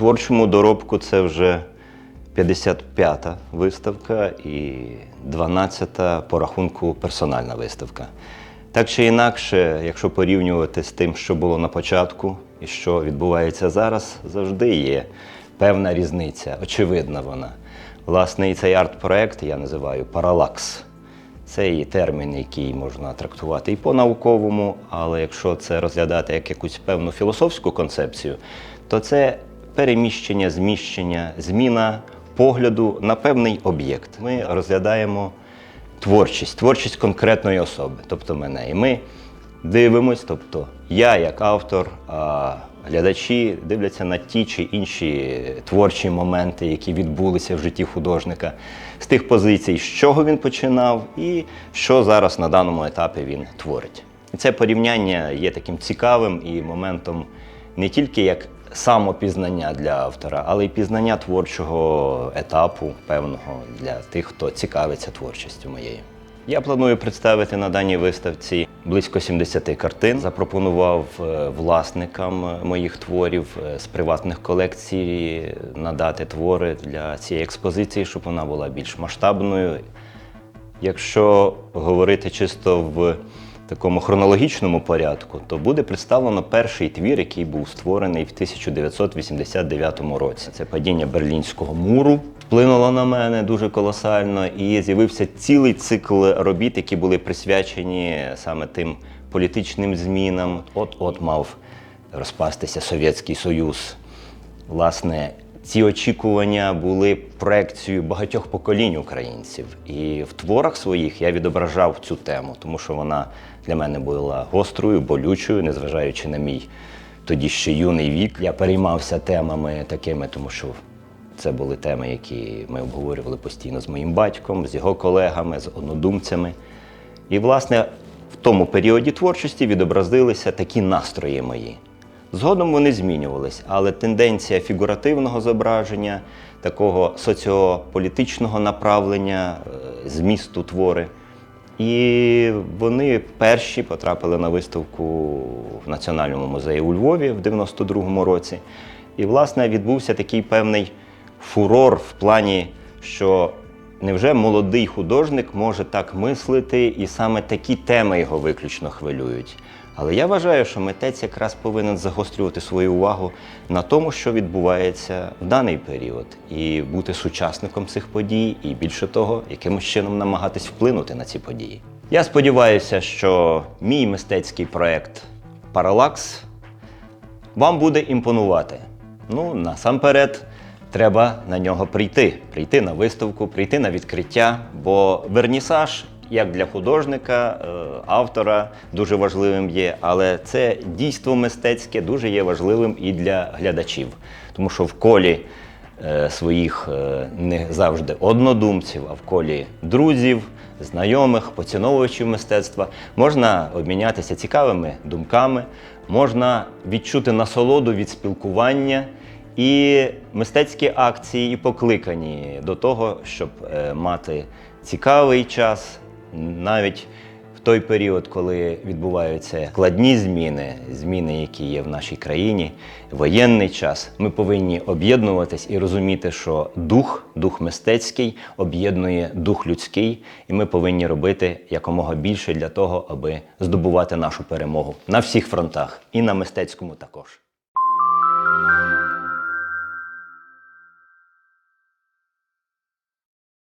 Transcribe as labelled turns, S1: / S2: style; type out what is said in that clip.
S1: творчому доробку це вже 55-та виставка і 12-та по рахунку персональна виставка. Так чи інакше, якщо порівнювати з тим, що було на початку і що відбувається зараз, завжди є певна різниця, очевидна вона. Власне, і цей арт-проект я називаю паралакс. Це і термін, який можна трактувати і по-науковому, але якщо це розглядати як якусь певну філософську концепцію, то це переміщення, зміщення, зміна погляду на певний об'єкт. Ми розглядаємо творчість, творчість конкретної особи, тобто мене. І ми дивимось, тобто я як автор, а глядачі дивляться на ті чи інші творчі моменти, які відбулися в житті художника, з тих позицій, з чого він починав, і що зараз на даному етапі він творить. І це порівняння є таким цікавим і моментом не тільки як самопізнання для автора, але й пізнання творчого етапу певного для тих, хто цікавиться творчістю моєю. Я планую представити на даній виставці близько 70 картин. Запропонував е, власникам моїх творів е, з приватних колекцій надати твори для цієї експозиції, щоб вона була більш масштабною. Якщо говорити чисто в такому хронологічному порядку, то буде представлено перший твір, який був створений в 1989 році. Це падіння Берлінського муру вплинуло на мене дуже колосально, і з'явився цілий цикл робіт, які були присвячені саме тим політичним змінам. От-от мав розпастися Совєтський Союз. Власне, ці очікування були проекцією багатьох поколінь українців. І в творах своїх я відображав цю тему, тому що вона для мене була гострою, болючою, незважаючи на мій тоді ще юний вік. Я переймався темами такими, тому що це були теми, які ми обговорювали постійно з моїм батьком, з його колегами, з однодумцями. І, власне, в тому періоді творчості відобразилися такі настрої мої. Згодом вони змінювались, але тенденція фігуративного зображення, такого соціополітичного направлення, е, змісту твори. І вони перші потрапили на виставку в Національному музеї у Львові в 92-му році. І, власне, відбувся такий певний фурор в плані, що невже молодий художник може так мислити, і саме такі теми його виключно хвилюють. Але я вважаю, що митець якраз повинен загострювати свою увагу на тому, що відбувається в даний період, і бути сучасником цих подій, і більше того, якимось чином намагатись вплинути на ці події. Я сподіваюся, що мій мистецький проект Паралакс вам буде імпонувати. Ну, насамперед, треба на нього прийти. Прийти на виставку, прийти на відкриття, бо вернісаж, як для художника, е, автора, дуже важливим є, але це дійство мистецьке дуже є важливим і для глядачів. Тому що в колі е, своїх е, не завжди однодумців, а в колі друзів, знайомих, поціновувачів мистецтва можна обмінятися цікавими думками, можна відчути насолоду від спілкування. І мистецькі акції і покликані до того, щоб мати цікавий час, навіть в той період, коли відбуваються складні зміни, зміни, які є в нашій країні, воєнний час, ми повинні об'єднуватись і розуміти, що дух, дух мистецький об'єднує дух людський, і ми повинні робити якомога більше для того, аби здобувати нашу перемогу на всіх фронтах і на мистецькому також.